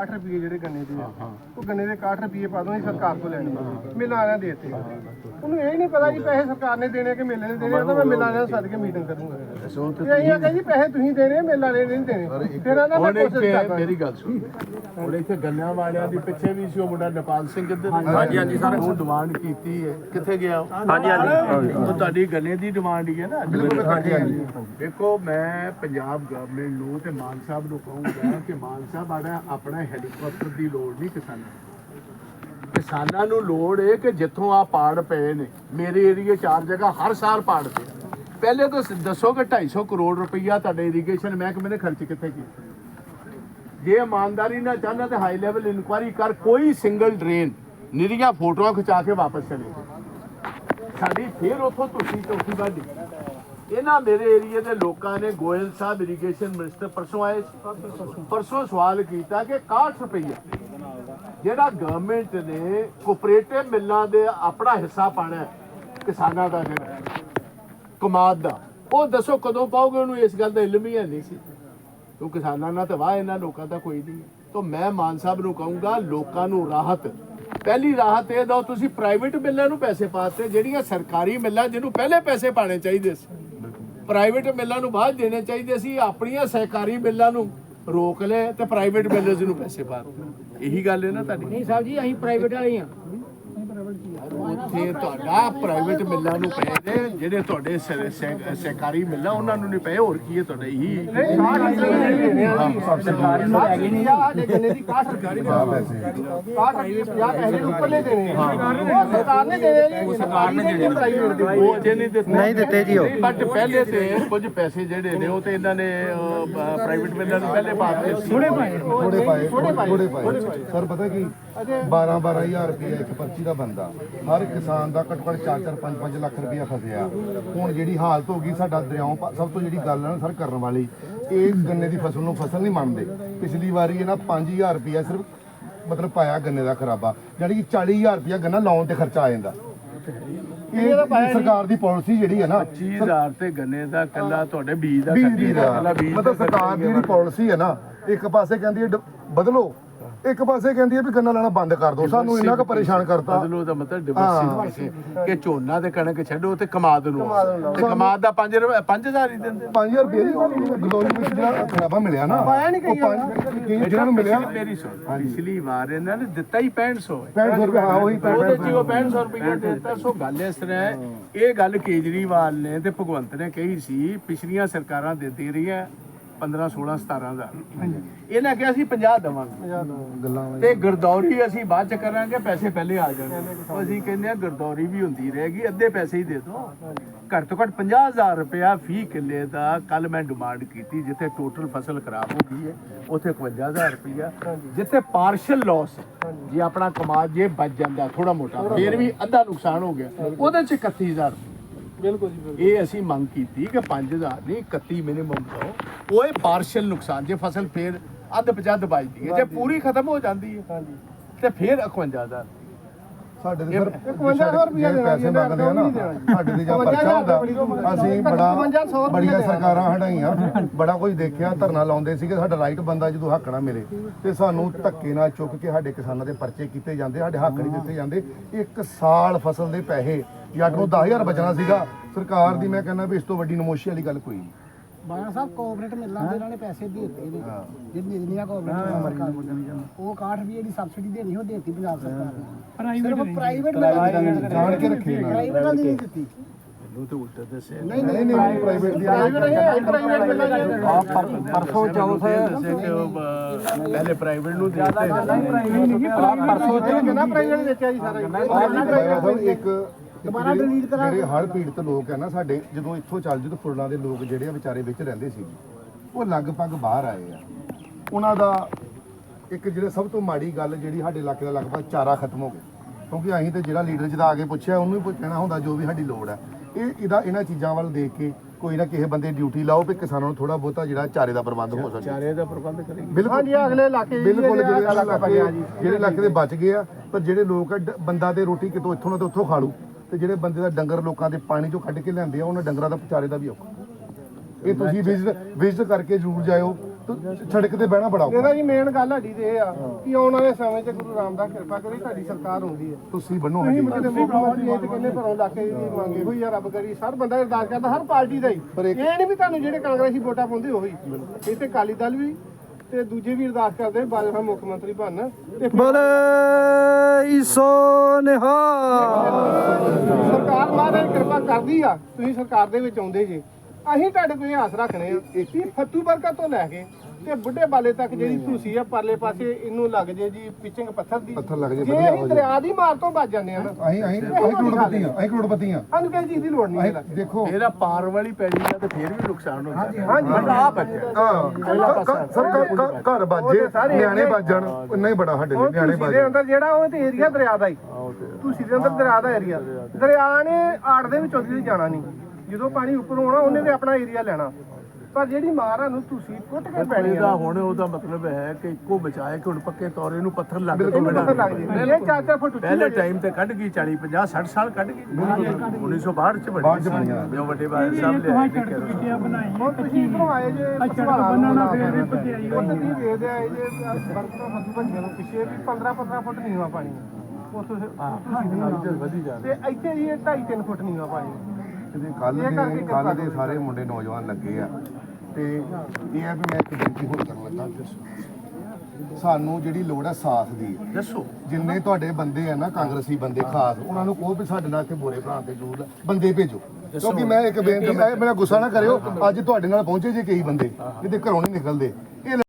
60 ਰੁਪਏ ਜਿਹੜੇ ਗੰਨੇ ਦੇ ਆ। ਉਹ ਗੰਨੇ ਦੇ 61 ਰੁਪਏ ਪਾ ਦੋ ਸਰਕਾਰ ਤੋਂ ਲੈਣੇ ਆ। ਮਿਲ ਵਾਲਿਆਂ ਦੇ ਦਿੱਤੇ। ਉਹਨੂੰ ਇਹ ਨਹੀਂ ਪਤਾ ਜੀ ਪੈਸੇ ਸਰਕਾਰ ਨੇ ਦੇਣੇ ਕਿ ਮੇਲੇ ਨੇ ਦੇਣੇ ਤਾਂ ਮੈਂ ਮਿਲ ਵਾਲਿਆਂ ਸੱਦ ਕੇ ਮੀਟਿੰਗ ਕਰੂੰਗਾ। ਤੇ ਅਸੀਂ ਆਖਿਆ ਜੀ ਪੈਸੇ ਤੁਸੀਂ ਦੇਣੇ ਮਿਲ ਵਾਲੇ ਨਹੀਂ ਦੇਣੇ। ਫਿਰ ਮੈਂ ਹੁਣ ਕੋਸ਼ਿਸ਼ ਕਰਦਾ ਮੇਰੀ ਗੱਲ ਸੁਣ। ਹੁਣ ਇੱਥੇ ਗੰਨਿਆਂ ਵਾਲਿਆਂ ਦੀ ਪਿੱਛੇ ਵੀ ਸੀ ਉਹ ਮੁੰਡਾ ਨੇਪਾਲ ਸਿੰਘ ਕਿੱਧਰ ਹਾਂਜੀ ਹਾਂਜੀ ਸਰ। ਉਹ ਡਿਮਾਂਡ ਕੀਤੀ ਹੈ। ਕਿੱਥੇ ਗਿਆ ਉਹ? ਹਾਂਜੀ ਹਾਂਜੀ। ਉਹ ਤੁਹਾਡੀ ਗੰਨੇ ਦੀ ਡਿਮਾਂਡ ਹੀ ਹੈ ਨਾ? ਹਾਂਜੀ ਹਾਂਜੀ। ਦੇਖੋ ਮੈਂ ਪੰਜਾਬ ਗਵਰਨਮੈਂਟ ਨੂੰ ਤੇ ਮਾਨ ਸਾਹਿਬ ਨੂੰ ਕਹੂੰਗਾ ਕਿ ਮਾਨ ਸਾਹਿਬ ਆੜਾ ਆਪਣਾ ਹੈਲੀਕਾਪਟਰ ਦੀ ਲੋੜ ਨਹੀਂ ਕਿਸਾਨਾਂ ਨੂੰ। ਕਿਸਾਨਾਂ ਨੂੰ ਲੋੜ ਹੈ ਕਿ ਜਿੱਥੋਂ ਆ ਪਾੜ ਪਏ ਨੇ। ਮੇਰੇ ਏਰੀਏ ਚਾਰ ਜਗ੍ਹਾ ਹਰ ਸਾਲ ਪਾੜ ਪਏ ਪਹਿਲੇ ਤਾਂ ਦੱਸੋ ਕਿ 250 ਕਰੋੜ ਰੁਪਈਆ ਤੁਹਾਡੇ ਇਰੀਗੇਸ਼ਨ ਮਹਿਕਮੇ ਨੇ ਖਰਚ ਕਿੱਥੇ ਕੀਤਾ? ਜੇ ਇਮਾਨਦਾਰੀ ਨਾਲ ਚਾਹੁੰਦਾ ਤੇ ਹਾਈ ਲੈਵਲ ਇਨਕੁਆਇਰੀ ਕਰ, ਕੋਈ ਸਿੰਗਲ ਡਰੇਨ ਨਿਰੀਆਂ ਫੋਟੋਆਂ ਖਿਚਾ ਕੇ ਵਾਪਸ ਚਲੇ ਸਾਡੀ ਫੇਰ ਉਥੋਂ ਤੁਸੀਂ ਚੌਥੀ ਵਾਢੀ ਇਹਨਾਂ ਮੇਰੇ ਏਰੀਏ ਦੇ ਲੋਕਾਂ ਨੇ ਗੋਇਲ ਸਾਹਿਬ ਇਰੀਗੇਸ਼ਨ ਮਿਨਿਸਟਰ ਪਰਸੋਂ ਆਏ ਸੀ। ਪਰਸੋਂ ਸਵਾਲ ਕੀਤਾ ਕਿ 61 ਰੁਪਈਆ? ਜਿਹੜਾ ਗਵਰਨਮੈਂਟ ਨੇ ਕੋਆਪਰੇਟਿਵ ਮਿੱਲਾਂ ਦੇ ਆਪਣਾ ਹਿੱਸਾ ਪਾਣਾ ਕਿਸਾਨਾਂ ਦਾ ਜਿਹੜਾ ਕਮਾਦ ਦਾ, ਉਹ ਦੱਸੋ ਕਦੋਂ ਪਾਓਗੇ ਉਹਨੂੰ? ਇਸ ਗੱਲ ਦਾ ਇਲਮ ਹੀ ਹੈ ਨਹੀਂ ਸੀ। ਕਿਉਂ ਕਿਸਾਨਾਂ ਨਾਲ ਤਾਂ ਵਾਹ ਇਹਨਾਂ ਲੋਕਾਂ ਦਾ ਕੋਈ ਨਹੀਂ। ਤਾਂ ਮੈਂ ਮਾਨ ਸਾਹਿਬ ਨੂੰ ਕਹੂੰਗਾ, ਲੋਕਾਂ ਨੂੰ ਰਾਹਤ। ਪਹਿਲੀ ਰਾਹਤ ਇਹ ਦੋ ਤੁਸੀਂ ਪ੍ਰਾਈਵੇਟ ਮਿੱਲਾਂ ਨੂੰ ਪੈਸੇ ਪਾਤੇ ਜਿਹੜੀਆਂ ਸਰਕਾਰੀ ਮਿੱਲਾਂ ਜਿਹਨੂੰ ਪਹਿਲੇ ਪੈਸੇ ਪਾਣੇ ਚਾਹੀਦੇ ਸੀ। ਪ੍ਰਾਈਵੇਟ ਮਿੱਲਾਂ ਨੂੰ ਬਾਅਦ ਦੇਣੇ ਚਾਹੀਦੇ ਸੀ, ਆਪਣੀਆਂ ਸਹਿਕਾਰੀ ਮਿੱਲਾਂ ਨੂੰ ਰੋਕ ਲੈ ਤੇ ਪ੍ਰਾਈਵੇਟ ਮਿੱਲਰਸ ਨੂੰ ਪੈਸੇ ਪਾ ਦਿਓ। ਇਹੀ ਗੱਲ ਹੈ ਨਾ ਤੁਹਾਡੀ ਨਹੀਂ ਸਾਹਿਬ ਜੀ, ਅਸੀਂ ਪ੍ਰਾਈਵੇਟ ਵਾਲੇ ਆ ਉੱਥੇ ਤੁਹਾਡਾ ਪ੍ਰਾਈਵੇਟ ਮਿੱਲਾਂ ਨੂੰ ਪਏ ਨੇ ਜਿਹੜੇ ਤੁਹਾਡੇ ਸਹਿਕਾਰੀ ਮਿੱਲਾਂ ਉਹਨਾਂ ਨੂੰ ਨਹੀਂ ਪਏ ਹੋਰ ਕੀ ਹੈ ਤੁਹਾਡਾ ਇਹੀ? ਸਰਕਾਰੀ ਨੂੰ ਲੈ ਗਏ ਨਹੀਂ ਸਾਡੇ ਗੰਨੇ ਦੀ 61 ਸਰਕਾਰੀ ਦੇ ਪੈਸੇ 60 ਰੁਪਏ 50 ਪੈਸੇ ਉੱਪਰਲੇ ਦੇਣੇ ਆ ਉਹ ਸਰਕਾਰ ਨੇ ਦੇਣੇ ਜੀ ਸਰਕਾਰ ਨੇ ਦੇਣੇ ਪ੍ਰਾਈਵੇਟ ਦੇ ਉਹ ਅਜੇ ਨਹੀਂ ਦਿੱਤੇ ਨਹੀਂ ਦਿੱਤੇ ਜੀ ਉਹ। ਬਟ ਪਹਿਲੇ ਤੇ ਕੁਝ ਪੈਸੇ ਜਿਹੜੇ ਨੇ ਉਹ ਤੇ ਇਹਨਾਂ ਨੇ ਪ੍ਰਾਈਵੇਟ ਮਿੱਲਾਂ ਨੂੰ ਪਹਿਲੇ ਪਾ ਦਿੱਤੇ ਸੀ। ਥੋੜੇ ਪਾਏ। ਥੋੜੇ ਪਾਏ। ਸਰ ਪਤਾ ਕੀ? 12 12000 ਰੁਪਏ ਇੱਕ ਪਰਚੀ ਦਾ ਬੰਦਾ ਹਰ ਕਿਸਾਨ ਦਾ ਘੱਟੋ ਘੱਟ 4 4 5 5 ਲੱਖ ਰੁਪਇਆ ਫਸਿਆ। ਹੁਣ ਜਿਹੜੀ ਹਾਲਤ ਹੋ ਗਈ ਸਾਡਾ ਦਰਿਆਓਂ ਪਾ- ਸਭ ਤੋਂ ਜਿਹੜੀ ਗੱਲ ਹੈ ਸਰ ਕਰਨ ਵਾਲੀ ਇਹ ਗੰਨੇ ਦੀ ਫਸਲ ਨੂੰ ਫਸਲ ਨਹੀਂ ਮੰਨਦੇ। ਪਿਛਲੀ ਵਾਰੀ ਇਹਨਾਂ 5000 ਰੁਪਇਆ ਸਿਰਫ ਮਤਲਬ ਪਾਇਆ ਗੰਨੇ ਦਾ ਖਰਾਬਾ ਯਾਨੀ ਕਿ 40000 ਰੁਪਇਆ ਗੰਨਾ ਲਾਉਣ ਤੇ ਖਰਚਾ ਆ ਜਾਂਦਾ। ਇਹ ਸਰਕਾਰ ਦੀ ਪਾਲਿਸੀ ਜਿਹੜੀ ਹੈ ਨਾ 20000 ਤੇ ਗੰਨੇ ਦਾ ਕੱਲਾ ਤੁਹਾਡੇ ਬੀਜ ਦਾ ਦੀ ਕੱਲਾ ਦਾ ਬੀਜ ਮਤਲਬ ਦਾ ਸਰਕਾਰ ਦੀ ਜਿਹੜੀ ਪਾਲਿਸੀ ਹੈ ਨਾ ਇੱਕ ਪਾਸੇ ਕਹਿੰਦੀ ਹੈ ਬਦਲੋ। ਇੱਕ ਪਾਸੇ ਕਹਿੰਦੀ ਹੈ ਵੀ ਗੰਨਾ ਲੈਣਾ ਬੰਦ ਕਰ ਦਿਓ ਸਾਨੂੰ ਇੰਨਾ ਕੁ ਪਰੇਸ਼ਾਨ ਕਰਤਾ। ਬਦਲੋ ਦਾ ਮਤਲਬ ਡਿਵਰਸਿਫਿਕੇਸ਼ਨ ਕਿ ਝੋਨਾ ਤੇ ਕਣਕ ਛੱਡੋ ਤੇ ਕਮਾਦ ਨੂੰ। ਤੇ ਕਮਾਦ ਦਾ 5 ਰੁਪਏ 5000 ਹੀ ਦਿੰਦੇ। 5000 ਰੁਪਏ ਦੀ ਗਲੋਰੀ ਵਿੱਚ ਜਿਹੜਾ ਖਰਾਬਾ ਮਿਲਿਆ ਨਾ ਪਾਇਆ ਨਹੀਂ ਕਈ ਜਿਹਨਾਂ ਨੂੰ ਮਿਲਿਆ। ਮੇਰੀ ਸੁਣ। ਪਿਛਲੀ ਵਾਰ ਇਹਨਾਂ ਨੇ ਦਿੱਤਾ ਹੀ 6500 ਹੈ। 6500 ਰੁਪਏ ਹਾਂ ਉਹੀ ਉਹਦੇ ਚ ਉਹ 6500 ਰੁਪਏ ਦਿੱਤਾ। ਸੋ ਗੱਲ ਇਸ ਤਰ੍ਹਾਂ ਹੈ ਇਹ ਗੱਲ ਕੇਜਰੀਵਾਲ ਨੇ ਤੇ ਭਗਵੰਤ ਨੇ ਕਹੀ ਸੀ ਪਿਛਲੀਆਂ ਸਰਕਾਰਾਂ ਦਿੰਦੀ ਰਹੀਆਂ। 15 16 17 ਦਾ ਇਹਨਾਂ ਕਿਹਾ ਸੀ 50 ਦਵਾਂਗੇ। ਗੱਲਾਂ ਤੇ ਗਰਦੌਰੀ ਅਸੀਂ ਬਾਅਦ ਚ ਕਰਾਂਗੇ ਪੈਸੇ ਪਹਿਲੇ ਆ ਜਾਣਗੇ। ਅਸੀਂ ਕਹਿੰਦੇ ਆ ਗਰਦੌਰੀ ਵੀ ਹੁੰਦੀ ਰਹੇਗੀ ਅੱਧੇ ਪੈਸੇ ਹੀ ਦੇ ਦਿਓ। ਘੱਟ ਤੋਂ ਘੱਟ 50000 ਰੁਪਇਆ ਫੀ ਕਿੱਲੇ ਦਾ ਕੱਲ ਮੈਂ ਡਿਮਾਂਡ ਕੀਤੀ ਜਿੱਥੇ ਟੋਟਲ ਫਸਲ ਖਰਾਬ ਹੋ ਗਈ ਹੈ ਉੱਥੇ 51000 ਰੁਪਇਆ। ਜਿੱਥੇ ਪਾਰਸ਼ਲ ਲਾਸ ਜੇ ਆਪਣਾ ਕਮਾਦ ਜੇ ਬਚ ਜਾਂਦਾ ਥੋੜਾ ਮੋਟਾ ਫੇਰ ਵੀ ਅੱਧਾ ਨੁਕਸਾਨ ਹੋ ਗਿਆ। ਉਹਦੇ ਚ 31000 ਬਿਲਕੁਲ ਜੀ ਇਹ ਅਸੀਂ ਮੰਗ ਕੀਤੀ ਕਿ 5000 ਨਹੀਂ 31 ਮਿਨੀਮਮ ਦੋ ਉਹ ਇਹ ਪਾਰਸ਼ਲ ਨੁਕਸਾਨ ਜੇ ਫਸਲ ਫੇਰ ਅੱਧ ਪਚੱਧ ਬਚਦੀ ਹੈ ਜੇ ਪੂਰੀ ਖਤਮ ਹੋ ਜਾਂਦੀ ਹੈ ਹਾਂਜੀ। ਤੇ ਫਿਰ 51000 ਸਾਡੇ ਦੇ ਸਰ 5100 ਰੁਪਇਆ ਦੇਣਾ ਪੈਸੇ ਮੰਗਦੇ ਆ ਨਾ ਸਾਡੇ ਦੇ ਜਾਂ ਪਰਚਾ ਹੁੰਦਾ ਅਸੀਂ ਬੜਾ ਬੜੀਆਂ ਸਰਕਾਰਾਂ ਹਟਾਈਆਂ ਬੜਾ ਕੁਝ ਦੇਖਿਆ ਧਰਨਾ ਲਾਉਂਦੇ ਸੀਗੇ ਸਾਡਾ ਰਾਈਟ ਬੰਦਾ ਜਦੋਂ ਹੱਕ ਨਾ ਮਿਲੇ ਤੇ ਸਾਨੂੰ ਧੱਕੇ ਨਾਲ ਚੁੱਕ ਕੇ ਸਾਡੇ ਕਿਸਾਨਾਂ ਦੇ ਪਰਚੇ ਕੀਤੇ ਜਾਂਦੇ ਸਾਡੇ ਹੱਕ ਨਹੀਂ ਦਿੱਤੇ ਜਾਂਦੇ। ਇੱਕ ਸਾਲ ਫਸਲ ਦੇ ਪੈਸੇ ਜੱਟ ਨੂੰ 10000 ਬਚਣਾ ਸੀਗਾ ਸਰਕਾਰ ਦੀ ਮੈਂ ਕਹਿੰਦਾ ਵੀ ਇਸ ਤੋਂ ਵੱਡੀ ਨਮੋਸ਼ੀ ਵਾਲੀ ਗੱਲ ਕੋਈ ਨਹੀਂ। ਬਾਣਾ ਸਾਹਿਬ ਕੋਆਪਰੇਟ ਮਿਲਾਂ ਦੇ ਇਹਨਾਂ ਨੇ ਪੈਸੇ ਦੇ ਦਿੱਤੇ ਨੇ ਜਿੰਨੀ ਜਿੰਨੀਆਂ ਕੋਆਪਰੇਟ ਉਹ 61 ਰੁਪਏ ਦੀ ਸਬਸਿਡੀ ਦੇਣੀ ਉਹ ਦੇਤੀ ਪੰਜਾਬ ਸਰਕਾਰ ਨੇ। ਪ੍ਰਾਈਵੇਟ ਮਿਲਾਂ ਜਾਣ ਕੇ ਰੱਖੇ ਨਾ। ਪ੍ਰਾਈਵੇਟ ਵਾਲੀ ਨਹੀਂ ਦਿੱਤੀ। ਨੂੰ ਤੇ ਉਲਟਾ ਦੱਸਿਆ। ਨਹੀਂ ਨਹੀਂ ਪ੍ਰਾਈਵੇਟ ਦੀ ਪ੍ਰਾਈਵੇਟ ਪਰਸੋਂ ਚੌਥ ਉਹ ਪਹਿਲੇ ਪ੍ਰਾਈਵੇਟ ਨੂੰ ਦੇ ਦਿੱਤੇ। ਪਰਸੋਂ ਤੇ ਕਿੰਨਾ ਪ੍ਰਾਈਵੇਟ ਵੇਚਿਆ ਜੀ ਸਾਰਾ ਇੱਕ ਦੁਬਾਰਾ ਡਿਲੀਟ ਕਰਾ ਜਿਹੜੇ ਹੜ ਪੀੜਤ ਲੋਕ ਹੈ ਨਾ ਸਾਡੇ ਜਦੋਂ ਇੱਥੋਂ ਚੱਲ ਜੂ ਤਾਂ ਫੁੱਲਾਂ ਦੇ ਲੋਕ ਜਿਹੜੇ ਆ ਵਿਚਾਰੇ ਵਿੱਚ ਰਹਿੰਦੇ ਸੀ ਉਹ ਲਗਭਗ ਬਾਹਰ ਆਏ ਆ। ਉਹਨਾਂ ਦਾ ਇੱਕ ਜਿਹੜੇ ਸਭ ਤੋਂ ਮਾੜੀ ਗੱਲ ਜਿਹੜੀ ਸਾਡੇ ਇਲਾਕੇ ਦਾ ਲਗਭਗ ਚਾਰਾ ਖਤਮ ਹੋ ਗਿਆ। ਕਿਉਂਕਿ ਅਸੀਂ ਤੇ ਜਿਹੜਾ ਲੀਡਰ ਜਿਹਦਾ ਆ ਕੇ ਪੁੱਛਿਆ ਉਹਨੂੰ ਹੀ ਪੁੱਛਣਾ ਹੁੰਦਾ ਜੋ ਵੀ ਸਾਡੀ ਲੋੜ ਹੈ ਇਹ ਇਹਦਾ ਇਹਨਾਂ ਚੀਜ਼ਾਂ ਵੱਲ ਦੇਖ ਕੇ ਕੋਈ ਨਾ ਕਿਸੇ ਬੰਦੇ ਡਿਊਟੀ ਲਾਓ ਵੀ ਕਿਸਾਨਾਂ ਨੂੰ ਥੋੜਾ ਬਹੁਤਾ ਜਿਹੜਾ ਚਾਰੇ ਦਾ ਪ੍ਰਬੰਧ ਹੋ ਸਕੇ। ਚਾਰੇ ਦਾ ਪ੍ਰਬੰਧ ਕਰੀ ਬਿਲਕੁਲ। ਹਾਂਜੀ ਅਗਲੇ ਇਲਾਕੇ ਜੀ ਬਿਲਕੁਲ ਜਿਹੜੇ ਇਲਾਕਾ ਜੀ। ਜਿਹੜੇ ਇਲਾਕੇ ਦੇ ਬਚ ਗਏ ਆ ਪਰ ਜਿਹੜੇ ਲੋਕ ਆ, ਬੰਦਾ ਦੇ ਰੋਟੀ ਕਿਤੋਂ ਇੱਥੋਂ ਨਾ ਤੇ ਉੱਥੋਂ ਖਾ ਲੂ। ਤੇ ਜਿਹੜੇ ਬੰਦੇ ਦਾ ਡੰਗਰ ਲੋਕਾਂ ਦੇ ਪਾਣੀ ਚੋਂ ਕੱਢ ਕੇ ਲਿਆਂਦੇ ਆ ਉਹਨਾਂ ਡੰਗਰਾਂ ਦਾ ਵਿਚਾਰੇ ਦਾ ਵੀ ਔਖਾ। ਇਹ ਤੁਸੀਂ ਵਿਜ਼ਿਟ ਵਿਜ਼ਿਟ ਕਰਕੇ ਜ਼ਰੂਰ ਜਾਇਓ। ਸੜਕ ਤੇ ਬਹਿਣਾ ਬੜਾ ਔਖਾ। ਇਹਦਾ ਜੀ ਮੇਨ ਗੱਲ ਸਾਡੀ ਤੇ ਇਹ ਆ ਕਿ ਆਉਣ ਵਾਲੇ ਸਮੇਂ 'ਚ ਗੁਰੂ ਰਾਮਦਾਸ ਕਿਰਪਾ ਕਰੇ ਤੁਹਾਡੀ ਸਰਕਾਰ ਹੁੰਦੀ ਹੈ। ਤੁਸੀਂ ਬੰਨੋ ਤੁਸੀਂ ਮੰਤਰੀ ਇਹ ਤੇ ਕਹਿੰਦੇ ਘਰੋਂ ਲਾ ਕੇ ਜੀ ਮੰਗੇ ਹੋਈ ਆ ਰੱਬ ਕਰੀ ਹਰ ਬੰਦਾ ਅਰਦਾਸ ਕਰਦਾ ਹਰ ਪਾਰਟੀ ਦਾ ਹੀ। ਇਹ ਨਹੀਂ ਵੀ ਤੁਹਾਨੂੰ ਜਿਹੜੇ ਕਾਂਗਰਸੀ ਵੋਟਾਂ ਪਾਉਂਦੇ ਉਹੀ। ਇਹ ਤੇ ਅਕਾਲੀ ਦਲ ਵੀ ਤੇ ਦੂਜੇ ਵੀ ਅਰਦਾਸ ਕਰਦੇ ਬਾਜਵਾ ਮੁੱਖ ਮੰਤਰੀ ਬਣਨ ਤੇ ਬੋਲੇ ਈਸੋ ਨਿਹਾਲ। ਸਰਕਾਰ ਮਹਾਰਾਜ ਕਿਰਪਾ ਕਰਦੀ ਆ ਤੁਸੀਂ ਸਰਕਾਰ ਦੇ ਵਿੱਚ ਆਉਂਦੇ ਜੇ। ਅਸੀਂ ਤੁਹਾਡੇ ਕੋਲ ਹੱਥ ਰੱਖਣੇ ਆ ਕਿ ਫੱਤੂ ਬਰਕਤ ਤੋਂ ਲੈ ਕੇ ਤੇ ਬੁੱਢੇ ਬਾਲੇ ਤੱਕ ਜਿਹੜੀ ਤੁਸੀਂ ਆ ਪਰਲੇ ਪਾਸੇ ਇਹਨੂੰ ਲੱਗ ਜੇ ਜੀ ਪਿਚਿੰਗ ਪੱਥਰ ਦੀ। ਪੱਥਰ ਲੱਗ ਜੇ, ਜੇ ਵਧੀਆ ਅਸੀਂ ਦਰਿਆ ਦੀ ਮਾਰ ਤੋਂ ਬਚ ਜਾਂਦੇ ਆ ਨਾ। ਅਸੀਂ ਅਸੀਂ ਅਸੀਂ ਕਰੋੜਪਤੀ ਆ ਅਸੀਂ ਕਰੋੜਪਤੀ ਆ। ਸਾਨੂੰ ਕਿਸੇ ਚੀਜ਼ ਦੀ ਲੋੜ ਨਹੀਂ ਹੈ ਅਸੀਂ ਦੇਖੋ। ਇਹਦਾ ਪਾਰ ਵਾਲੀ ਪੈੜੀ ਦਾ ਤੇ ਫੇਰ ਵੀ ਨੁਕਸਾਨ ਹੁੰਦਾ ਹਾਂਜੀ ਹਾਂਜੀ। ਆਪ ਹੈ। ਹਾਂ ਸਰ ਘਰ- ਘਰ- ਘਰ ਬਾਜੇ ਨਿਆਣੇ ਬਾਜਣ ਨਹੀਂ ਬੜਾ ਸਾਡੇ ਲਈ ਹੁਣ ਨਿਆਣੇ ਤੁਸੀਂ ਦੇ ਬਾਜਣ ਅੰਦਰ ਜਿਹੜਾ ਉਹ ਤੇ ਏਰੀਆ ਦਰਿਆ ਦਾ ਹੀ। ਤੁਸੀਂ ਦੇ ਅੰਦਰ ਦਰਿਆ ਦਾ ਏਰੀਆ ਦਰਿਆ ਨੇ ਆੜ ਦੇ ਵਿੱਚੋਂ ਦੀ ਜਾਣਾ ਨਹੀਂ। ਜਦੋਂ ਪਾਣੀ ਉੱਪਰੋਂ ਆਉਣਾ ਉਹਨੇ ਤੇ ਆਪਣਾ ਏਰੀਆ ਲੈਣਾ। ਪਰ ਜਿਹੜੀ ਮਾਰ ਆ ਨੂੰ ਤੁਸੀਂ ਕੁੱਟ ਕੇ ਪੈਣੀ ਇਹਦਾ ਆ ਹੁਣ ਉਹਦਾ ਮਤਲਬ ਹੈ ਕਿ ਇੱਕੋ ਬਚਾਏ ਕਿ ਹੁਣ ਪੱਕੇ ਤੌਰ ਇਹਨੂੰ ਪੱਥਰ ਲੱਗ ਇਹਨੂੰ ਪਤਾ ਲੱਗ ਜੇ ਇਹ ਚਾਰ ਚਾਰ ਫੁੱਟ ਉੱਚੀ ਪਹਿਲੇ। ਟਾਈਮ ਤੇ ਕੱਢ ਗਈ 40 50 60 ਸਾਲ ਕੱਢ ਗਈ। 1962 ਚ ਬਣੀ ਆ। ਜੋ ਵੱਡੇ ਬਾਦ ਸਾਹਿਬ ਲੈ ਆਏ ਕਿ ਹੁਣ ਤੁਸੀਂ ਇਧਰੋਂ ਆਏ ਜੇ ਸੜਕ ਬੰਨਣਾ ਫੇਰ ਵੀ ਭਜਾਈ ਹੋਈ ਤੁਸੀਂ ਵੇਖਦੇ ਆਏ ਜੇ ਬਰਫ ਤੋਂ ਹੱਥ ਭੰਜੀਆਂ ਨੂੰ ਪਿੱਛੇ ਵੀ 15 15 ਫੁੱਟ ਨੀਵਾ ਪਾਣੀ। ਉੱਥੋਂ ਤੁਸੀਂ ਵਧੀ ਜਾ ਤੇ ਇੱਥੇ ਜੀ 2.5 3 ਫੁੱਟ ਨੀਵਾ ਪਾਣੀ ਕੱਲ ਇਹ ਕਰਕੇ ਦੇ ਕੱਲ ਦੇ ਸਾਰੇ ਮੁੰਡੇ ਨੌਜਵਾਨ ਲੱਗੇ ਆ। ਤੇ ਇਹ ਆ ਵੀ ਮੈਂ ਇੱਕ ਬੇਨਤੀ ਹੋਰ ਕਰਨ ਲੱਗਾ। ਸਾਨੂੰ ਜਿਹੜੀ ਲੋੜ ਹੈ ਸਾਥ ਦੀ। ਦੱਸੋ। ਜਿੰਨੇ ਤੁਹਾਡੇ ਬੰਦੇ ਆ ਨਾ ਕਾਂਗਰਸੀ ਬੰਦੇ ਖਾਸ ਉਹਨਾਂ ਨੂੰ ਕਹੋ ਵੀ ਸਾਡੇ ਨਾਲ ਇੱਥੇ ਬੋਰੇ ਭਰਾ ਤੇ ਜ਼ਰੂਰ ਬੰਦੇ ਭੇਜੋ। ਕਿਉਂਕਿ ਮੈਂ ਇੱਕ ਬੇਨਤੀ ਮੈਂ ਮੇਰਾ ਗੁੱਸਾ ਨਾ ਕਰਿਓ। ਅੱਜ ਤੁਹਾਡੇ ਨਾਲ ਪਹੁੰਚੇ ਜੇ ਕਈ ਬੰਦੇ ਕਿਤੇ ਘਰੋਂ ਨਹੀਂ ਨਿਕਲਦੇ। ਇਹ